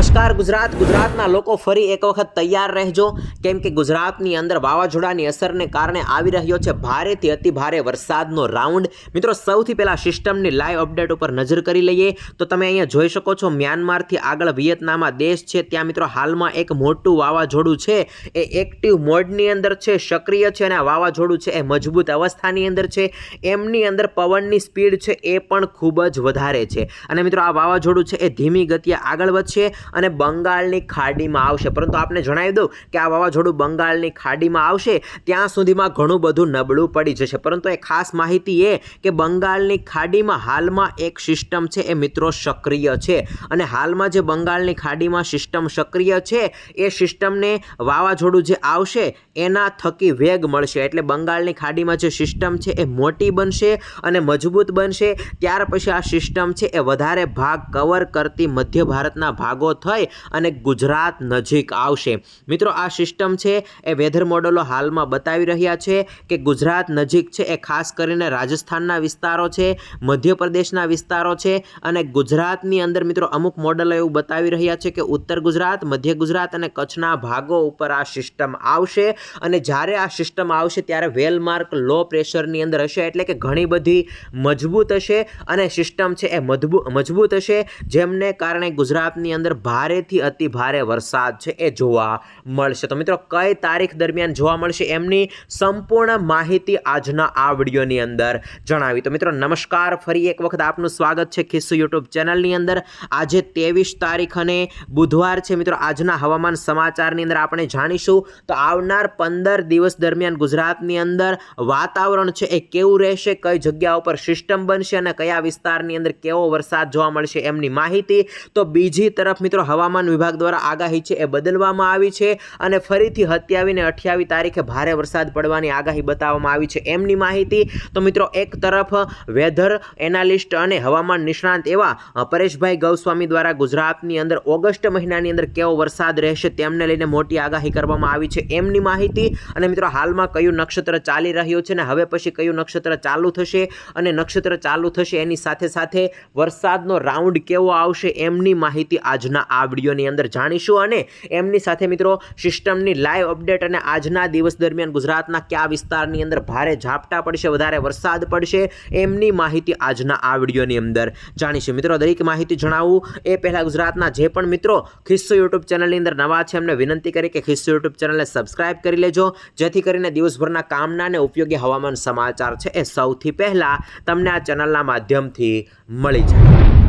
નમસ્કાર, ગુજરાત. ગુજરાતના લોકો ફરી એક વખત તૈયાર રહેજો. કેમ કે ગુજરાતની અંદર વાવાઝોડાની અસરને કારણે આવી રહ્યો છે ભારેથી અતિ ભારે વરસાદનો રાઉન્ડ. મિત્રો, સૌથી પહેલાં સિસ્ટમની લાઈવ અપડેટ ઉપર નજર કરી લઈએ. તો તમે અહીંયા જોઈ શકો છો, મ્યાનમારથી આગળ વિયેતનામા દેશ છે. ત્યાં, મિત્રો, હાલમાં એક મોટું વાવાઝોડું છે. એ એક્ટિવ મોડની અંદર છે, સક્રિય છે અને આ વાવાઝોડું છે એ મજબૂત અવસ્થાની અંદર છે. એમની અંદર પવનની સ્પીડ છે એ પણ ખૂબ જ વધારે છે. અને મિત્રો, આ વાવાઝોડું છે એ ધીમી ગતિએ આગળ વધશે. અને બંગાળની ખાડીમાં આવશે. પરંતુ આપને જણાવી દઉં કે આ વાવાઝોડું બંગાળની ખાડીમાં આવશે, ત્યાં સુધીમાં ઘણું બધું નબળું પડી જશે. પરંતુ એ ખાસ માહિતી એ કે બંગાળની ખાડીમાં હાલમાં એક સિસ્ટમ છે, એ મિત્રો સક્રિય છે. અને હાલમાં જે બંગાળની ખાડીમાં સિસ્ટમ સક્રિય છે, એ સિસ્ટમને વાવાઝોડું જે આવશે, એના થકી વેગ મળશે. એટલે બંગાળની ખાડીમાં જે સિસ્ટમ છે, એ મોટી બનશે અને મજબૂત બનશે. ત્યાર પછી આ સિસ્ટમ છે, એ વધારે ભાગ કવર કરતી મધ્ય ભારતના ભાગો થઈ અને ગુજરાત નજીક આવશે. મિત્રો, આ સિસ્ટમ છે એ વેધર મોડલો હાલમાં બતાવી રહ્યા છે કે ગુજરાત નજીક છે એ ખાસ કરીને રાજસ્થાનના વિસ્તારો છે, મધ્યપ્રદેશના વિસ્તારો છે અને ગુજરાતની અંદર મિત્રો અમુક મોડલો એવું બતાવી રહ્યા છે કે ઉત્તર ગુજરાત, મધ્ય ગુજરાત અને કચ્છના ભાગો ઉપર આ સિસ્ટમ આવશે અને જ્યારે આ સિસ્ટમ આવશે ત્યારે વેલમાર્ક લો પ્રેશરની અંદર હશે એટલે કે ઘણી બધી મજબૂત હશે અને સિસ્ટમ છે એ મજબૂ, મજબૂત હશે, જેમને કારણે ગુજરાતની અંદર ભારેથી અતિ ભારે વરસાદ છે એ જોવા મળશે. તો મિત્રો, કઈ તારીખ દરમિયાન જોવા મળશે એમની સંપૂર્ણ માહિતી આજના આ વિડીયોની અંદર જણાવી. તો મિત્રો, નમસ્કાર. ફરી એક વખત આપનું સ્વાગત છે ખિસ્સુ યુટ્યુબ ચેનલની અંદર. આજે ત્રેવીસ તારીખ અને બુધવાર છે મિત્રો, આજના હવામાન સમાચારની અંદર આપણે જાણીશું. તો આવનાર પંદર દિવસ દરમિયાન ગુજરાતની અંદર વાતાવરણ છે એ કેવું રહેશે, કઈ જગ્યા ઉપર સિસ્ટમ બનશે અને કયા વિસ્તારની અંદર કેવો વરસાદ જોવા મળશે એમની માહિતી. તો બીજી તરફ મિત્રો, હવામાન વિભાગ દ્વારા આગાહી છે એ બદલવામાં આવી છે અને ફરીથી સત્યાવી ને અઠ્યાવીસ તારીખે ભારે વરસાદ પડવાની આગાહી બતાવવામાં આવી છે. એમની માહિતી, તો મિત્રો, એક તરફ વેધર એનાલિસ્ટ અને હવામાન નિષ્ણાંત એવા પરેશભાઈ ગૌસ્વામી દ્વારા ગુજરાતની અંદર ઓગસ્ટ મહિનાની અંદર કેવો વરસાદ રહેશે તેમને લઈને મોટી આગાહી કરવામાં આવી છે. એમની માહિતી, અને મિત્રો, હાલમાં કયું નક્ષત્ર ચાલી રહ્યું છે ને હવે પછી કયું નક્ષત્ર ચાલુ થશે અને નક્ષત્ર ચાલુ થશે એની સાથે સાથે વરસાદનો રાઉન્ડ કેવો આવશે એમની માહિતી આજના આ વિડીયોની અંદર જાણીશું અને એમની સાથે મિત્રો સિસ્ટમની લાઈવ અપડેટ અને આજના દિવસ દરમિયાન ગુજરાતના કયા વિસ્તારની અંદર ભારે ઝાપટા પડશે, વધારે વરસાદ પડશે, એમની માહિતી આજના આ વિડીયોની અંદર જાણીશું. મિત્રો, દરેક માહિતી જણાવું. એ પહેલાં ગુજરાતના જે પણ મિત્રો ખિસ્સો યુટ્યુબ ચેનલની અંદર નવા છે, એમને વિનંતી કરી કે ખિસ્સો યુટ્યુબ ચેનલને સબસ્ક્રાઈબ કરી લેજો. જેથી કરીને દિવસભરના કામના અને ઉપયોગી હવામાન સમાચાર છે એ સૌથી પહેલાં તમને આ ચેનલના માધ્યમથી મળી જાય.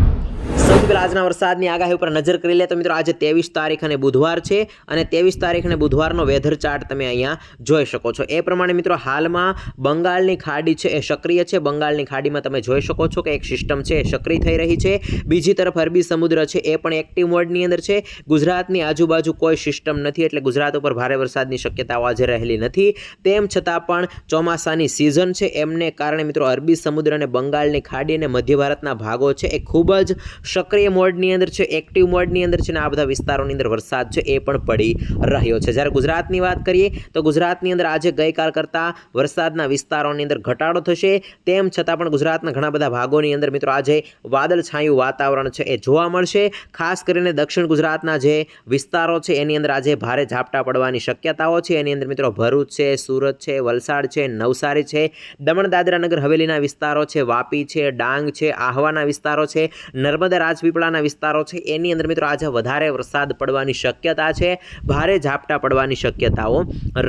સૌથી પહેલાં આજના વરસાદની આગાહી ઉપર નજર કરી લે તો મિત્રો આજે ત્રેવીસ તારીખ અને બુધવાર છે અને ત્રેવીસ તારીખ અને બુધવારનો વેધર ચાર્ટ તમે અહીંયા જોઈ શકો છો. એ પ્રમાણે મિત્રો હાલમાં બંગાળની ખાડી છે એ સક્રિય છે. બંગાળની ખાડીમાં તમે જોઈ શકો છો કે એક સિસ્ટમ છે એ સક્રિય થઈ રહી છે. બીજી તરફ અરબી સમુદ્ર છે એ પણ એક્ટિવ મોડની અંદર છે. ગુજરાતની આજુબાજુ કોઈ સિસ્ટમ નથી એટલે ગુજરાત ઉપર ભારે વરસાદની શક્યતાઓ આજે રહેલી નથી. તેમ છતાં પણ ચોમાસાની સિઝન છે એમને કારણે મિત્રો અરબી સમુદ્ર અને બંગાળની ખાડી અને મધ્ય ભારતના ભાગો છે એ ખૂબ જ સક્રિય મોડની અંદર છે એક્ટિવ મોડની અંદર છે ને આ બધા વિસ્તારોની અંદર વરસાદ છે એ પણ પડી રહ્યો છે. જ્યારે ગુજરાતની વાત કરીએ તો ગુજરાતની અંદર આજે ગઈકાલ કરતાં વરસાદના વિસ્તારોની અંદર ઘટાડો થશે. તેમ છતાં પણ ગુજરાતના ઘણા બધા ભાગોની અંદર મિત્રો આજે વાદળછાયું વાતાવરણ છે એ જોવા મળશે. ખાસ કરીને દક્ષિણ ગુજરાતના જે વિસ્તારો છે એની અંદર આજે ભારે ઝાપટા પડવાની શક્યતાઓ છે. એની અંદર મિત્રો ભરૂચ છે, સુરત છે, વલસાડ છે, નવસારી છે, દમણ દાદરા નગર હવેલીના વિસ્તારો છે, વાપી છે, ડાંગ છે, આહવાના વિસ્તારો છે, નર્મદા રાજપીપળાના વિસ્તારો છે. એની અંદર મિત્રો આજે વધારે વરસાદ પડવાની શક્યતા છે. ભારે ઝાપટા પડવાની શક્યતાઓ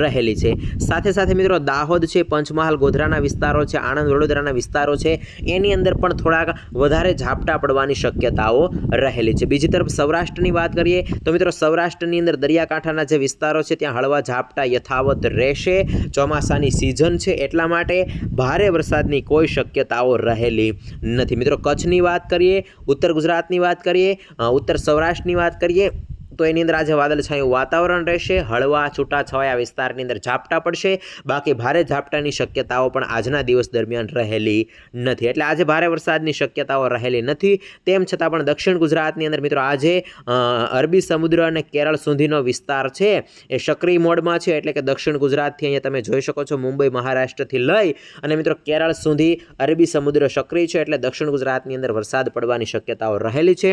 રહેલી છે. સાથે સાથે મિત્રો દાહોદ છે, પંચમહાલ, ગોધરાના વિસ્તારો છે, આણંદ, વડોદરાના વિસ્તારો છે. એની અંદર પણ થોડાક વધારે ઝાપટા પડવાની શક્યતાઓ રહેલી છે. બીજી તરફ સૌરાષ્ટ્રની વાત કરીએ તો મિત્રો સૌરાષ્ટ્રની અંદર દરિયાકાંઠાના જે વિસ્તારો છે, ત્યાં હળવા ઝાપટા યથાવત રહેશે. ચોમાસાની સિઝન છે એટલા માટે ભારે વરસાદની કોઈ શક્યતાઓ રહેલી નથી. મિત્રો કચ્છની વાત કરીએ, ઉત્તર ગુજરાતની વાત કરીએ ઉત્તર સૌરાષ્ટ્રની વાત કરીએ તો એની અંદર આજે વાદળછાયું વાતાવરણ રહેશે, હળવા છૂટાછવાયા વિસ્તારની અંદર ઝાપટા પડશે, બાકી ભારે ઝાપટાની શક્યતાઓ પણ આજના દિવસ દરમિયાન રહેલી નથી. એટલે આજે ભારે વરસાદની શક્યતાઓ રહેલી નથી. તેમ છતાં પણ દક્ષિણ ગુજરાતની અંદર મિત્રો આજે અરબી સમુદ્ર અને કેરળ સુધીનો વિસ્તાર છે. એ સક્રિય મોડમાં છે એટલે કે દક્ષિણ ગુજરાતથી અહીંયા તમે જોઈ શકો છો મુંબઈ, મહારાષ્ટ્રથી લઈ અને મિત્રો કેરળ સુધી અરબી સમુદ્ર સક્રિય છે એટલે દક્ષિણ ગુજરાતની અંદર વરસાદ પડવાની શક્યતાઓ રહેલી છે.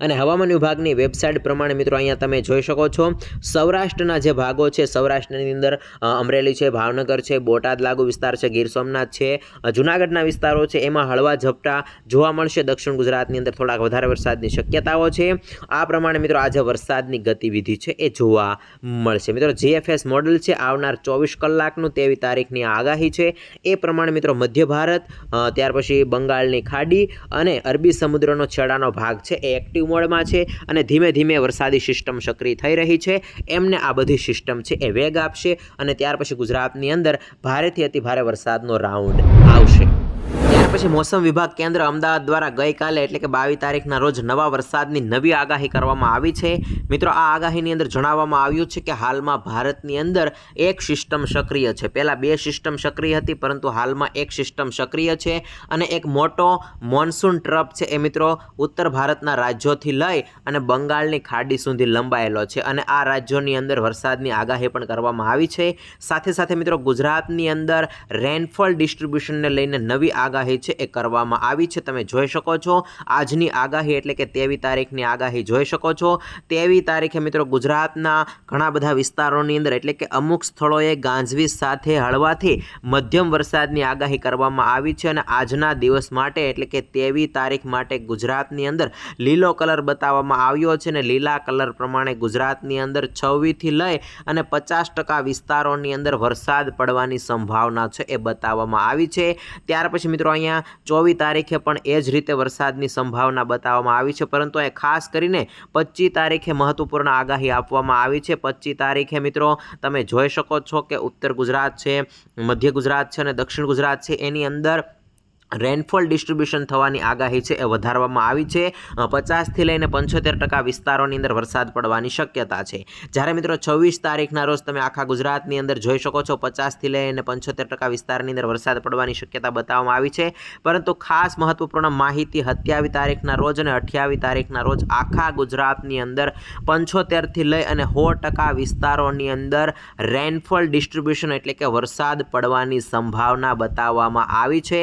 અને હવામાન વિભાગની વેબસાઇટ પ્રમાણે મિત્રો અહીંયા તમે જોઈ શકો છો, સૌરાષ્ટ્રના જે ભાગો છે, સૌરાષ્ટ્રની અંદર અમરેલી છે, ભાવનગર છે, બોટાદ લાગુ વિસ્તાર છે, ગીર સોમનાથ છે જૂનાગઢના વિસ્તારો છે, એમાં હળવા ઝપટા જોવા મળશે. દક્ષિણ ગુજરાતની અંદર થોડાક વધારે વરસાદની શક્યતાઓ છે. આ પ્રમાણે મિત્રો આજે વરસાદની ગતિવિધિ છે એ જોવા મળશે. મિત્રો, જીએફએસ મોડલ છે, આવનાર ચોવીસ કલાકનું તેવી તારીખની આગાહી છે. એ પ્રમાણે મિત્રો મધ્ય ભારત ત્યાર પછી બંગાળની ખાડી અને અરબી સમુદ્રનો છેડાનો ભાગ છે, એ એક્ટિવ મોડમાં છે અને ધીમે ધીમે વરસાદી સિસ્ટમ સક્રિય થઈ રહી છે. એમને આ બધી સિસ્ટમ છે એ વેગ આપશે અને ત્યાર પછી ગુજરાતની અંદર ભારેથી અતિ ભારે વરસાદનો રાઉન્ડ આવશે. પછી મોસમ વિભાગ કેન્દ્ર અમદાવાદ દ્વારા ગઈકાલે એટલે કે બાવીસ તારીખના રોજ નવા વરસાદની નવી આગાહી કરવામાં આવી છે. મિત્રો, આ આગાહીની અંદર જણાવવામાં આવ્યું છે કે હાલમાં ભારતની અંદર એક સિસ્ટમ સક્રિય છે. પહેલાં બે સિસ્ટમ સક્રિય હતી, પરંતુ હાલમાં એક સિસ્ટમ સક્રિય છે અને એક મોટો મોન્સૂન ટ્રપ છે. એ મિત્રો, ઉત્તર ભારતના રાજ્યોથી લઈ અને બંગાળની ખાડી સુધી લંબાયેલો છે અને આ રાજ્યોની અંદર વરસાદની આગાહી પણ કરવામાં આવી છે. સાથે સાથે મિત્રો, ગુજરાતની અંદર રેનફોલ ડિસ્ટ્રીબ્યુશનને લઈને નવી આગાહી છે એ કરવામાં આવી છે. તમે જોઈ શકો છો આજની આગાહી એટલે કે તેવી તારીખની આગાહી જોઈ શકો છો. તેવી તારીખે મિત્રો ગુજરાતના ઘણા બધા વિસ્તારોની અંદર એટલે કે અમુક સ્થળોએ ગાંજવીજ સાથે હળવાથી મધ્યમ વરસાદની આગાહી કરવામાં આવી છે અને આજના દિવસ માટે એટલે કે તેવી તારીખ માટે ગુજરાતની અંદર લીલો કલર બતાવવામાં આવ્યો છે અને લીલા કલર પ્રમાણે ગુજરાતની અંદર છવ્વીસથી લઈ અને પચાસ ટકા વિસ્તારોની અંદર વરસાદ પડવાની સંભાવના છે એ બતાવવામાં આવી છે. ત્યાર પછી મિત્રો અહીંયા ચોવીસ તારીખે પણ એ જ રીતે વરસાદની સંભાવના બતાવવામાં આવી છે. પરંતુ એ ખાસ કરીને પચીસ તારીખે મહત્વપૂર્ણ આગાહી આપવામાં આવી છે. પચીસ તારીખે મિત્રો તમે જોઈ શકો છો કે ઉત્તર ગુજરાત છે, મધ્ય ગુજરાત છે અને દક્ષિણ ગુજરાત છે. એની અંદર રેનફોલ ડિસ્ટ્રીબ્યુશન થવાની આગાહી છે એ વધારવામાં આવી છે. પચાસથી લઈને પંચોતેર ટકા વિસ્તારોની અંદર વરસાદ પડવાની શક્યતા છે. જ્યારે મિત્રો છવ્વીસ તારીખના રોજ તમે આખા ગુજરાતની અંદર જોઈ શકો છો, પચાસથી લઈને પંચોતેર ટકા વિસ્તારની અંદર વરસાદ પડવાની શક્યતા બતાવવામાં આવી છે. પરંતુ ખાસ મહત્વપૂર્ણ માહિતી સત્યાવીસ તારીખના રોજ અને અઠ્યાવીસ તારીખના રોજ આખા ગુજરાતની અંદર પંચોતેરથી લઈ અને સો ટકા વિસ્તારોની અંદર રેનફોલ ડિસ્ટ્રીબ્યુશન એટલે કે વરસાદ પડવાની સંભાવના બતાવવામાં આવી છે.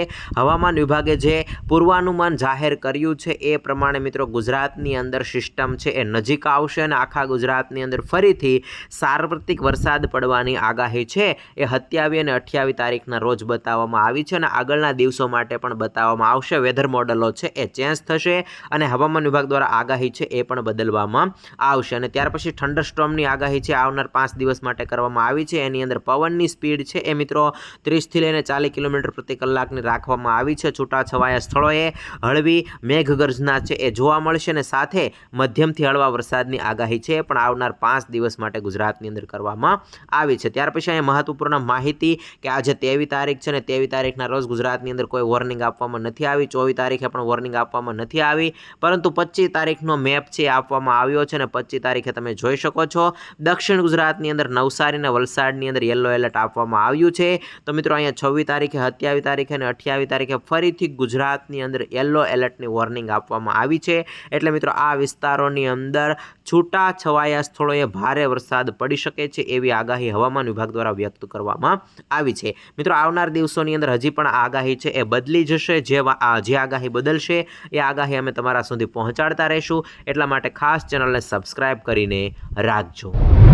હવામાન વિભાગે જે પૂર્વાનુમાન જાહેર કર્યું છે એ પ્રમાણે મિત્રો ગુજરાતની અંદર સિસ્ટમ છે એ નજીક આવશે અને આખા ગુજરાતની અંદર ફરીથી સાર્વત્રિક વરસાદ પડવાની આગાહી છે એ સત્યાવીસ અને અઠ્યાવીસ તારીખના રોજ બતાવવામાં આવી છે અને આગળના દિવસો માટે પણ બતાવવામાં આવશે. વેધર મોડલો છે એ ચેન્જ થશે અને હવામાન વિભાગ દ્વારા આગાહી છે એ પણ બદલવામાં આવશે. અને ત્યાર પછી થંડરસ્ટોમની આગાહી છે આવનાર પાંચ દિવસ માટે કરવામાં આવી છે. એની અંદર પવનની સ્પીડ છે એ મિત્રો ત્રીસથી લઈને ચાલીસ કિલોમીટર પ્રતિ કલાકની રાખવામાં આવી છે. છૂટાછવાયા સ્થળોએ હળવી મેઘગર્જના છે. એ જોવા મળશે અને સાથે મધ્યમથી હળવા વરસાદની આગાહી છે. પણ આવનાર પાંચ દિવસ માટે ગુજરાતની અંદર કરવામાં આવી છે. ત્યાર પછી અહીંયા મહત્વપૂર્ણ માહિતી કે આજે તેવી તારીખ છે ને તેવી તારીખના રોજ ગુજરાતની અંદર કોઈ વોર્નિંગ આપવામાં નથી આવી. ચોવીસ તારીખે પણ વોર્નિંગ આપવામાં નથી આવી. પરંતુ પચીસ તારીખનો મેપ છે આપવામાં આવ્યો છે અને પચીસ તારીખે તમે જોઈ શકો છો. દક્ષિણ ગુજરાતની અંદર નવસારી અને વલસાડની અંદર યલો એલર્ટ આપવામાં આવ્યું છે. તો મિત્રો, અહીંયા છવ્વીસ તારીખે, સત્યાવીસ તારીખે અને અઠ્યાવીસ તારીખે ફરીથી ગુજરાતની અંદર યલો એલર્ટની વોર્નિંગ આપવામાં આવી છે. એટલે મિત્રો, આ વિસ્તારોની અંદર છૂટા છવાયા સ્થળોએ ભારે વરસાદ પડી શકે છે એવી આગાહી હવામાન વિભાગ દ્વારા વ્યક્ત કરવામાં આવી છે. મિત્રો, આવનાર દિવસોની અંદર હજી પણ આગાહી છે, એ બદલી જશે. જે જે આગાહી બદલશે, એ આગાહી અમે તમારા સુધી પહોંચાડતા રહીશું. એટલા માટે ખાસ ચેનલને સબસ્ક્રાઈબ કરીને રાખજો.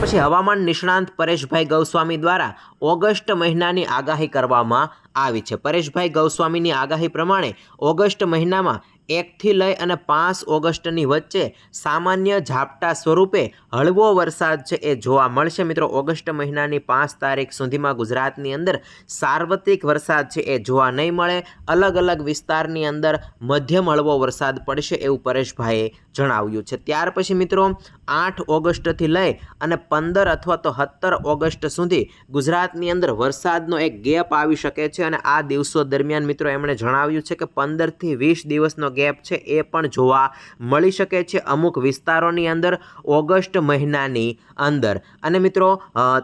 પછી હવામાન નિષ્ણાંત પરેશભાઈ ગૌસ્વામી દ્વારા ઓગસ્ટ મહિનાની આગાહી કરવામાં આવી છે. પરેશભાઈ ગૌસ્વામીની આગાહી પ્રમાણે ઓગસ્ટ મહિનામાં એકથી લઈ અને પાંચ ઓગસ્ટની વચ્ચે સામાન્ય ઝાપટા સ્વરૂપે હળવો વરસાદ છે એ જોવા મળશે. મિત્રો, ઓગસ્ટ મહિનાની પાંચ તારીખ સુધીમાં ગુજરાતની અંદર સાર્વત્રિક વરસાદ છે એ જોવા નહીં મળે. અલગ અલગ વિસ્તારની અંદર મધ્યમ હળવો વરસાદ પડશે એવું પરેશભાઈએ જણાવ્યું છે. ત્યાર પછી મિત્રો આઠ ઓગસ્ટથી લઈ અને પંદર અથવા તો સત્તર ઓગસ્ટ સુધી ગુજરાતની અંદર વરસાદનો એક ગેપ આવી શકે છે અને આ દિવસો દરમિયાન મિત્રો એમણે જણાવ્યું છે કે પંદરથી વીસ દિવસનો ગેપ છે એ પણ જોવા મળી શકે છે અમુક વિસ્તારોની અંદર ઓગસ્ટ મહિનાની અંદર. અને મિત્રો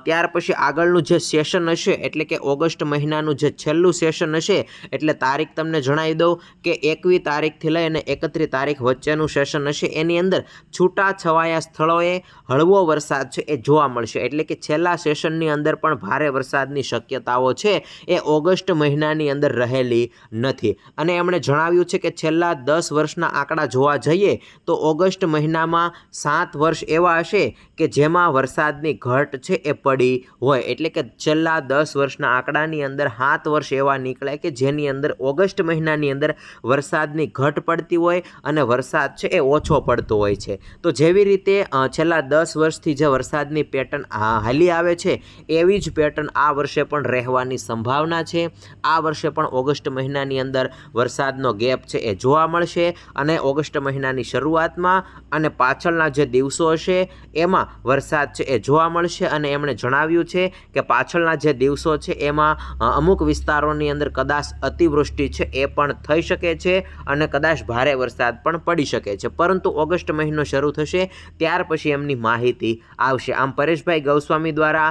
ત્યાર પછી આગળનું જે સેશન હશે, એટલે કે ઓગસ્ટ મહિનાનું જે છેલ્લું સેશન હશે, એટલે તારીખ તમને જણાવી દઉં કે એકવી તારીખથી લઈ અને એકત્રીસ તારીખ વચ્ચેનું સેશન હશે. એની અંદર છૂટા છવાયા સ્થળોએ હળવો વરસાદ છે એ જોવા મળશે. એટલે કે છેલ્લા સેશનની અંદર પણ ભારે વરસાદની શક્યતાઓ છે એ ઓગસ્ટ મહિનાની અંદર રહેલી નથી. અને એમણે જણાવ્યું છે કે છેલ્લા દસ વર્ષના આંકડા જોવા જઈએ તો ઓગસ્ટ મહિનામાં સાત વર્ષ એવા હશે કે જેમાં વરસાદની ઘટ છે એ પડી હોય. એટલે કે છેલ્લા દસ વર્ષના આંકડાની અંદર સાત વર્ષ એવા નીકળે કે જેની અંદર ઓગસ્ટ મહિનાની અંદર વરસાદની ઘટ પડતી હોય અને વરસાદ છે એ ઓછો પડતો હોય છે. તો જેવી રીતે છેલ્લા દસ વર્ષથી જે વરસાદની પેટર્ન હાલી આવે છે, એવી જ પેટર્ન આ વર્ષે પણ રહેવાની સંભાવના છે. આ વર્ષે પણ ઓગસ્ટ મહિનાની અંદર વરસાદનો ગેપ છે એ જોવા મળશે અને ઓગસ્ટ મહિનાની શરૂઆતમાં અને પાછળના જે દિવસો હશે, એમાં વરસાદ છે એ જોવા મળશે અને એમણે જણાવ્યું છે કે પાછળના જે દિવસો છે એમાં અમુક વિસ્તારોની અંદર કદાચ અતિવૃષ્ટિ છે એ પણ થઈ શકે છે અને કદાચ ભારે વરસાદ પણ પડી શકે છે. પરંતુ ઓગસ્ટ મહિનો શરૂ થશે, ત્યાર પછી એમની માહિતી આવશે. આમ પરેશભાઈ ગૌસ્વામી દ્વારા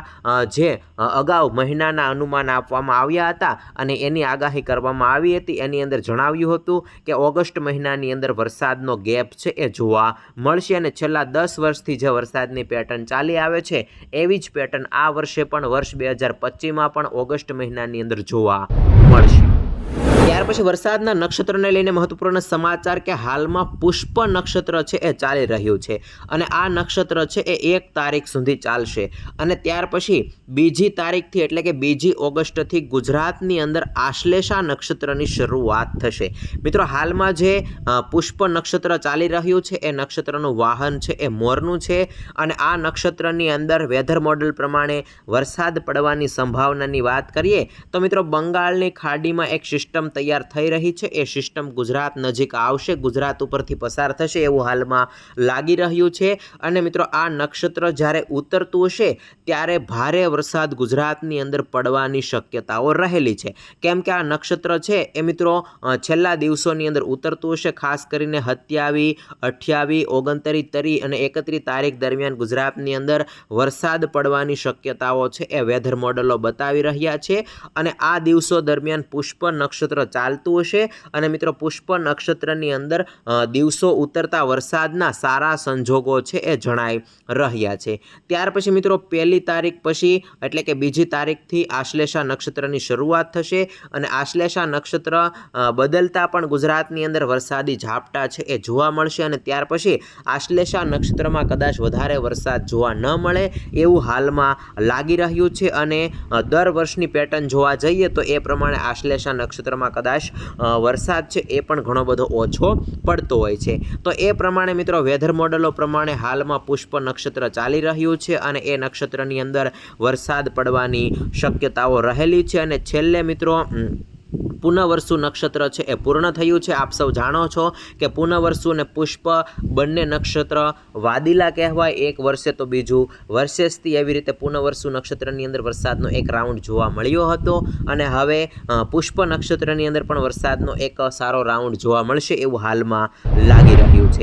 જે અગાઉ મહિનાના અનુમાન આપવામાં આવ્યા હતા અને એની આગાહી કરવામાં આવી હતી, એની અંદર જણાવ્યું હતું કે ઓગસ્ટ મહિનાની અંદર વરસાદનો ગેપ છે એ જોવા મળશે અને છેલ્લા દસ વર્ષથી જે વરસાદની પેટર્ન ચાલી આવે છે, એવી જ પેટર્ન આ વર્ષે પણ, વર્ષ બે હજાર પચીસમાં પણ ઓગસ્ટ મહિનાની અંદર જોવા મળશે. ત્યાર પછી વરસાદના નક્ષત્રને લઈને મહત્વપૂર્ણ સમાચાર કે હાલમાં પુષ્પ નક્ષત્ર છે એ ચાલી રહ્યું છે અને આ નક્ષત્ર છે એ એક તારીખ સુધી ચાલશે. અને ત્યાર પછી બીજી તારીખથી એટલે કે બીજી ઓગસ્ટથી ગુજરાતની અંદર આશ્લેષા નક્ષત્રની શરૂઆત થશે. મિત્રો, હાલમાં જે પુષ્પ નક્ષત્ર ચાલી રહ્યું છે એ નક્ષત્રનું વાહન છે એ મોરનું છે અને આ નક્ષત્રની અંદર વેધર મોડલ પ્રમાણે વરસાદ પડવાની સંભાવનાની વાત કરીએ તો મિત્રો બંગાળની ખાડીમાં એક સિસ્ટમ તૈયાર થઈ રહી છે. એ સિસ્ટમ ગુજરાત નજીક આવશે. ગુજરાત ઉપરથી પસાર થશે એવું હાલમાં લાગી રહ્યું છે. અને મિત્રો, આ નક્ષત્ર જ્યારે ઉતરતું હશે, ત્યારે ભારે વરસાદ ગુજરાતની અંદર પડવાની શક્યતાઓ રહેલી છે. કેમ કે આ નક્ષત્ર છે એ મિત્રો છેલ્લા દિવસોની અંદર ઉતરતું હશે. ખાસ કરીને સત્યાવી, અઠ્યાવી, ઓગણત્રીસ તરી અને એકત્રીસ તારીખ દરમિયાન ગુજરાતની અંદર વરસાદ પડવાની શક્યતાઓ છે એ વેધર મોડલો બતાવી રહ્યા છે. અને આ દિવસો દરમિયાન પુષ્પ નક્ષત્ર ચાલતું હશે. અને મિત્રો, પુષ્પ નક્ષત્રની અંદર દિવસો ઉતરતા વરસાદના સારા સંજોગો છે એ જણાઈ રહ્યા છે. ત્યાર પછી મિત્રો, પહેલી તારીખ પછી, એટલે કે બીજી તારીખથી આશ્લેષા નક્ષત્રની શરૂઆત થશે. અને આશ્લેષા નક્ષત્ર બદલતા પણ ગુજરાતની અંદર વરસાદી ઝાપટા છે એ જોવા મળશે. અને ત્યાર પછી આશ્લેષા નક્ષત્રમાં કદાચ વધારે વરસાદ જોવા ન મળે એવું હાલમાં લાગી રહ્યું છે. અને દર વર્ષની પેટર્ન જોવા જઈએ તો એ પ્રમાણે આશ્લેષા નક્ષત્રમાં કદાચ અ, વરસાદ છે એ પણ ઘણો બધો ઓછો પડતો હોય છે. તો એ પ્રમાણે મિત્રો વેધર મોડલો પ્રમાણે હાલમાં પુષ્પ નક્ષત્ર ચાલી રહ્યું છે અને એ નક્ષત્રની અંદર વરસાદ પડવાની શક્યતાઓ રહેલી છે અને છેલ્લે મિત્રો પુનઃવર્ષુ નક્ષત્ર છે એ પૂર્ણ થયું છે. આપ સૌ જાણો છો કે પુનઃવર્ષુ અને પુષ્પ બંને નક્ષત્ર વાદીલા કહેવાય. એક વર્ષે તો બીજું વર્ષેસથી એવી રીતે પુનઃવર્ષુ નક્ષત્રની અંદર વરસાદનો એક રાઉન્ડ જોવા મળ્યો હતો અને હવે પુષ્પ નક્ષત્રની અંદર પણ વરસાદનો એક સારો રાઉન્ડ જોવા મળશે એવું હાલમાં લાગી રહ્યું છે.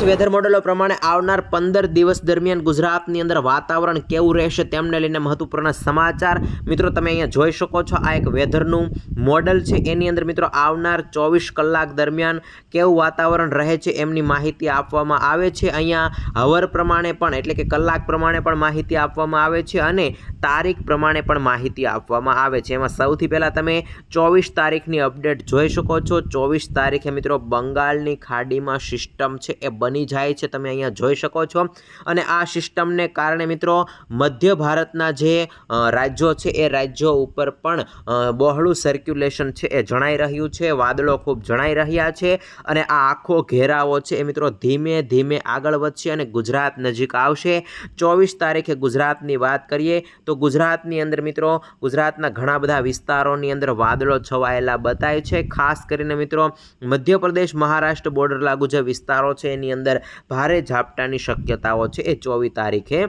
પછી વેધર મોડેલો પ્રમાણે આવનાર પંદર દિવસ દરમિયાન ગુજરાતની અંદર વાતાવરણ કેવું રહેશે તેમને લઈને મહત્વપૂર્ણ સમાચાર. મિત્રો, તમે અહીંયા જોઈ શકો છો, આ એક વેધરનું મોડલ છે. એની અંદર મિત્રો, આવનાર ચોવીસ કલાક દરમિયાન કેવું વાતાવરણ રહે છે એમની માહિતી આપવામાં આવે છે. અહીંયા હવર પ્રમાણે પણ, એટલે કે કલાક પ્રમાણે પણ માહિતી આપવામાં આવે છે અને તારીખ પ્રમાણે પણ માહિતી આપવામાં આવે છે. એમાં સૌથી પહેલાં તમે ચોવીસ તારીખની અપડેટ જોઈ શકો છો. ચોવીસ તારીખે મિત્રો, બંગાળની ખાડીમાં સિસ્ટમ છે એ બની જાય છે તમે અહીંયા જોઈ શકો છો. અને આ સિસ્ટમને કારણે મિત્રો મધ્ય ભારતના જે રાજ્યો છે એ રાજ્યો ઉપર પણ બહોળું સર્ક્યુલેશન છે એ જણાઈ રહ્યું છે. વાદળો ખૂબ જણાઈ રહ્યા છે અને આ આખો ઘેરાવો છે એ મિત્રો ધીમે ધીમે આગળ વધશે અને ગુજરાત નજીક આવશે. ચોવીસ તારીખે ગુજરાતની વાત કરીએ તો ગુજરાતની અંદર મિત્રો, ગુજરાતના ઘણા બધા વિસ્તારોની અંદર વાદળો છવાયેલા બતાય છે. ખાસ કરીને મિત્રો મધ્યપ્રદેશ, મહારાષ્ટ્ર બોર્ડર લાગુ જે વિસ્તારો છે એની અંદર ભારે ઝાપટાની શક્યતાઓ છે એ ચોવીસ તારીખે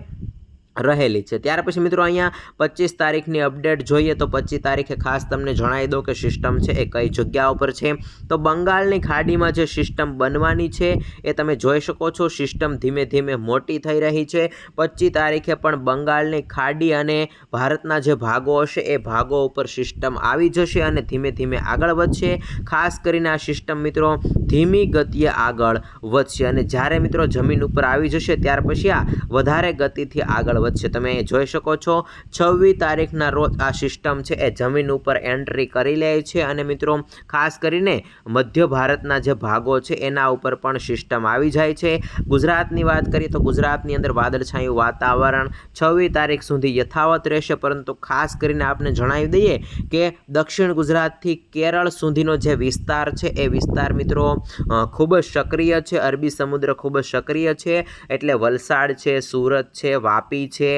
રહેલી છે. ત્યાર પછી મિત્રો અહીંયા પચીસ તારીખની અપડેટ જોઈએ તો પચીસ તારીખે ખાસ તમને જણાવી દો કે સિસ્ટમ છે એ કઈ જગ્યા ઉપર છે. તો બંગાળની ખાડીમાં જે સિસ્ટમ બનવાની છે એ તમે જોઈ શકો છો સિસ્ટમ ધીમે ધીમે મોટી થઈ રહી છે. પચીસ તારીખે પણ બંગાળની ખાડી અને ભારતના જે ભાગો હશે એ ભાગો ઉપર સિસ્ટમ આવી જશે અને ધીમે ધીમે આગળ વધશે. ખાસ કરીને આ સિસ્ટમ મિત્રો ધીમી ગતિએ આગળ વધશે અને જ્યારે મિત્રો જમીન ઉપર આવી જશે, ત્યાર પછી આ વધારે ગતિથી આગળ વધશે વધશે તમે જોઈ શકો છો, છવ્વીસ તારીખના રોજ આ સિસ્ટમ છે એ જમીન ઉપર એન્ટ્રી કરી લે છે અને મિત્રો, ખાસ કરીને મધ્ય ભારતના જે ભાગો છે એના ઉપર પણ સિસ્ટમ આવી જાય છે. ગુજરાતની વાત કરીએ તો ગુજરાતની અંદર વાદળછાયું વાતાવરણ છવ્વીસ તારીખ સુધી યથાવત રહેશે. પરંતુ ખાસ કરીને આપણે જણાવી દઈએ કે દક્ષિણ ગુજરાતથી કેરળ સુધીનો જે વિસ્તાર છે એ વિસ્તાર મિત્રો ખૂબ જ સક્રિય છે. અરબી સમુદ્ર ખૂબ જ સક્રિય છે. એટલે વલસાડ છે, સુરત છે, વાપી છે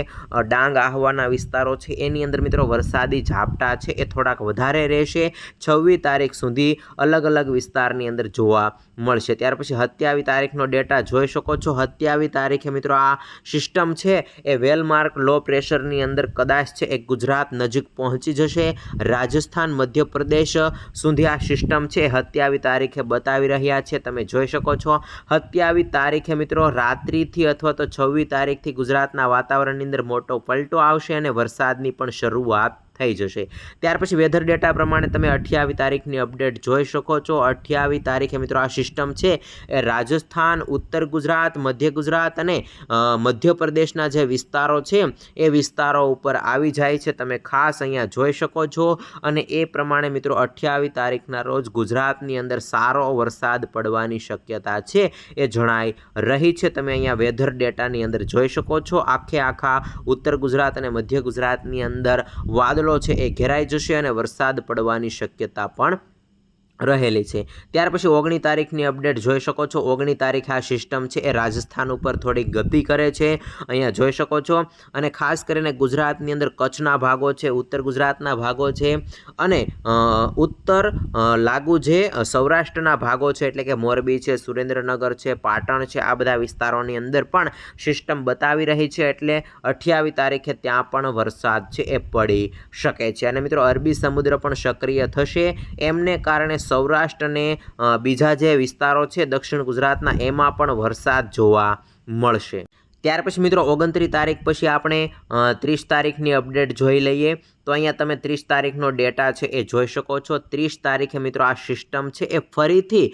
ડાંગ આહવાના વિસ્તારો છે. એની અંદર મિત્રો વરસાદી ઝાપટા છે. એ થોડાક વધારે રહેશે. છવ્વીસ તારીખ સુધી અલગ અલગ વિસ્તારની અંદર જોવા મળશે. ત્યાર પછી સત્યાવીસ તારીખનો ડેટા જોઈ શકો છો. સત્યાવીસ તારીખે મિત્રો આ સિસ્ટમ છે. એ વેલમાર્ક લો પ્રેશરની અંદર કદાચ છે એ ગુજરાત નજીક પહોંચી જશે. રાજસ્થાન, મધ્યપ્રદેશ સુધી આ સિસ્ટમ છે. સત્યાવીસ તારીખે બતાવી રહ્યા છે. તમે જોઈ શકો છો. સત્યાવીસ તારીખે મિત્રો રાત્રિથી અથવા તો છવ્વીસ તારીખથી ગુજરાતના વાતાવરણની અંદર મોટો પલટો આવશે અને વરસાદની પણ શરૂઆત થઈ જશે. ત્યાર પછી વેધર ડેટા પ્રમાણે તમે અઠ્યાવીસ તારીખની અપડેટ જોઈ શકો છો. અઠ્યાવીસ તારીખે મિત્રો આ સિસ્ટમ છે એ રાજસ્થાન, ઉત્તર ગુજરાત, મધ્ય ગુજરાત અને મધ્યપ્રદેશના જે વિસ્તારો છે એ વિસ્તારો ઉપર આવી જાય છે. તમે ખાસ અહીંયા જોઈ શકો છો અને એ પ્રમાણે મિત્રો અઠ્યાવીસ તારીખના રોજ ગુજરાતની અંદર સારો વરસાદ પડવાની શક્યતા છે એ જણાઈ રહી છે. તમે અહીંયા વેધર ડેટાની અંદર જોઈ શકો છો. આખે આખા ઉત્તર ગુજરાત અને મધ્ય ગુજરાતની અંદર વાદળો છે એ ઘેરાઈ જશે અને વરસાદ પડવાની શક્યતા પણ રહેલી છે. ત્યાર પછી ઓગણી તારીખની અપડેટ જોઈ શકો છો. ઓગણી તારીખ આ સિસ્ટમ છે એ રાજસ્થાન ઉપર થોડી ગતિ કરે છે. અહીંયા જોઈ શકો છો. અને ખાસ કરીને ગુજરાતની અંદર કચ્છના ભાગો છે, ઉત્તર ગુજરાતના ભાગો છે અને ઉત્તર લાગુ જે સૌરાષ્ટ્રના ભાગો છે એટલે કે મોરબી છે, સુરેન્દ્રનગર છે, પાટણ છે, આ બધા વિસ્તારોની અંદર પણ સિસ્ટમ બતાવી રહી છે એટલે અઠ્યાવીસ તારીખે ત્યાં પણ વરસાદ છે એ પડી શકે છે. અને મિત્રો અરબી સમુદ્ર પણ સક્રિય થશે. એમને કારણે સૌરાષ્ટ્ર અને અ, બીજા જે વિસ્તારો છે દક્ષિણ ગુજરાતના એમાં પણ વરસાદ જોવા મળશે. ત્યાર પછી મિત્રો ઓગણત્રીસ તારીખ પછી આપણે ત્રીસ તારીખની અપડેટ જોઈ લઈએ. તો અહીંયા તમે ત્રીસ તારીખનો ડેટા છે એ જોઈ શકો છો. ત્રીસ તારીખે મિત્રો આ સિસ્ટમ છે એ ફરીથી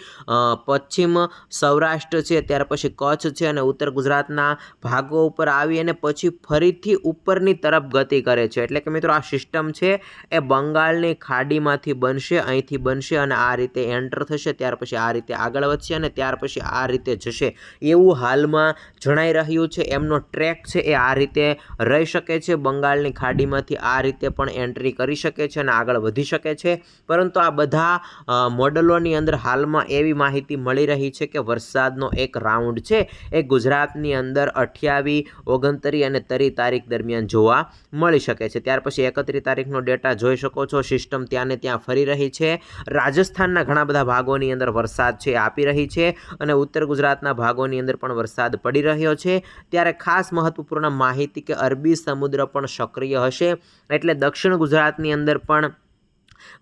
પશ્ચિમ સૌરાષ્ટ્ર છે, ત્યાર પછી કચ્છ છે અને ઉત્તર ગુજરાતના ભાગો ઉપર આવી અને પછી ફરીથી ઉપરની તરફ ગતિ કરે છે. એટલે કે મિત્રો આ સિસ્ટમ છે એ બંગાળની ખાડીમાંથી બનશે, અહીંથી બનશે અને આ રીતે એન્ટર થશે, ત્યાર પછી આ રીતે આગળ વધશે અને ત્યાર પછી આ રીતે જશે. એવું હાલમાં જણાઈ રહ્યું છે. એમનો ટ્રેક છે એ આ રીતે રહી શકે છે. બંગાળની ખાડીમાંથી આ રીતે પણ એન્ટ્રી કરી શકે છે અને આગળ વધી શકે છે. પરંતુ આ બધા મોડલોની અંદર હાલમાં એવી માહિતી મળી રહી છે કે વરસાદનો એક રાઉન્ડ છે. એ ગુજરાતની અંદર અઠ્યાવીસ ઓગણત્રીસ અને તરી તારીખ દરમિયાન જોવા મળી શકે છે. ત્યાર પછી એકત્રીસ તારીખનો ડેટા જોઈ શકો છો. સિસ્ટમ ત્યાં ને ત્યાં ફરી રહી છે. રાજસ્થાનના ઘણા બધા ભાગોની અંદર વરસાદ છે આપી રહી છે અને ઉત્તર ગુજરાતના ભાગોની અંદર પણ વરસાદ પડી રહ્યો છે. ત્યારે ખાસ મહત્વપૂર્ણ માહિતી કે અરબી સમુદ્ર પણ સક્રિય હશે. એટલે દક્ષિણ ગુજરાતની અંદર પણ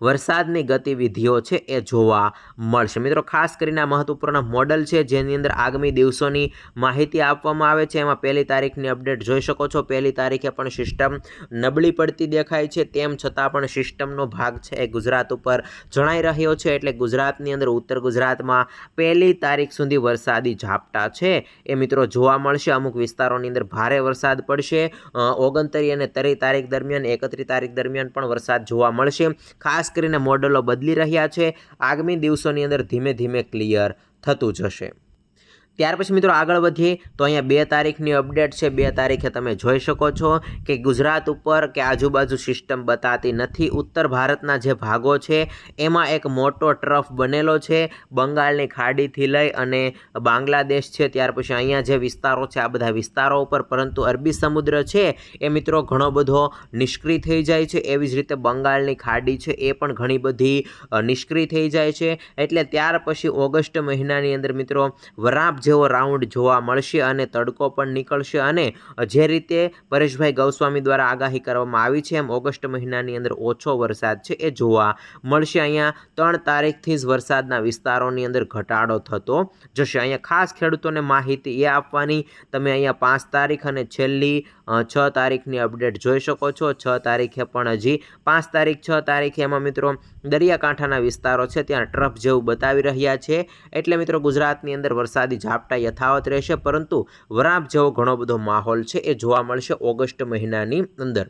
વરસાદની ગતિવિધિઓ છે એ જોવા મળશે. મિત્રો, ખાસ કરીને આ મહત્વપૂર્ણ મોડલ છે જેની અંદર આગામી દિવસોની માહિતી આપવામાં આવે છે. એમાં પહેલી તારીખની અપડેટ જોઈ શકો છો. પહેલી તારીખે પણ સિસ્ટમ નબળી પડતી દેખાય છે. તેમ છતાં પણ સિસ્ટમનો ભાગ છે એ ગુજરાત ઉપર જણાઈ રહ્યો છે. એટલે ગુજરાતની અંદર ઉત્તર ગુજરાતમાં પહેલી તારીખ સુધી વરસાદી ઝાપટા છે એ મિત્રો જોવા મળશે. અમુક વિસ્તારોની અંદર ભારે વરસાદ પડશે. ઓગણતરી અને તરી તારીખ દરમિયાન એકત્રીસ તારીખ દરમિયાન પણ વરસાદ જોવા મળશે. ખાસ કરીને મોડલો બદલી રહ્યા છે. આગામી દિવસોની અંદર ધીમે ધીમે ક્લિયર થતું જશે. ત્યાર પછી મિત્રો આગળ વધીએ, તો અહીંયા બે તારીખની અપડેટ છે. બે તારીખે તમે જોઈ શકો છો કે ગુજરાત ઉપર કે આજુબાજુ સિસ્ટમ બતાતી નથી. ઉત્તર ભારતના જે ભાગો છે, એમાં એક મોટો ટ્રફ બનેલો છે. બંગાળની ખાડીથી લઈ અને બાંગ્લાદેશ છે. ત્યાર પછી અહીંયા જે વિસ્તારો છે, આ બધા વિસ્તારો ઉપર. પરંતુ અરબી સમુદ્ર છે, એ મિત્રો ઘણો બધો નિષ્ક્રિય થઈ જાય છે. એવી જ રીતે બંગાળની ખાડી છે, એ પણ ઘણી બધી નિષ્ક્રિય થઈ જાય છે. એટલે ત્યાર પછી ઓગસ્ટ મહિનાની અંદર મિત્રો વરાપ જેવો રાઉન્ડ જોવા મળશે અને તડકો પણ નીકળશે અને જે રીતે પરેશભાઈ ગૌસ્વામી દ્વારા આગાહી કરવામાં આવી છે, એમ ઓગસ્ટ મહિનાની અંદર ઓછો વરસાદ છે, એ જોવા મળશે. અહીંયા ત્રણ તારીખથી જ વરસાદના વિસ્તારોની અંદર ઘટાડો થતો જશે. અહીંયા ખાસ ખેડૂતોને માહિતી એ આપવાની, તમે અહીંયા પાંચ તારીખ અને છેલ્લી છ તારીખની અપડેટ જોઈ શકો છો. છ તારીખે પણ હજી પાંચ તારીખ, છ તારીખે એમાં મિત્રો દરિયાકાંઠાના વિસ્તારો છે, ત્યાં ટ્રફ જેવું બતાવી રહ્યા છે. એટલે મિત્રો, ગુજરાતની અંદર વરસાદી ઝાપટા યથાવત રહેશે, પરંતુ વરાપ જેવો ઘણો બધો માહોલ છે, એ જોવા મળશે ઓગસ્ટ મહિનાની અંદર.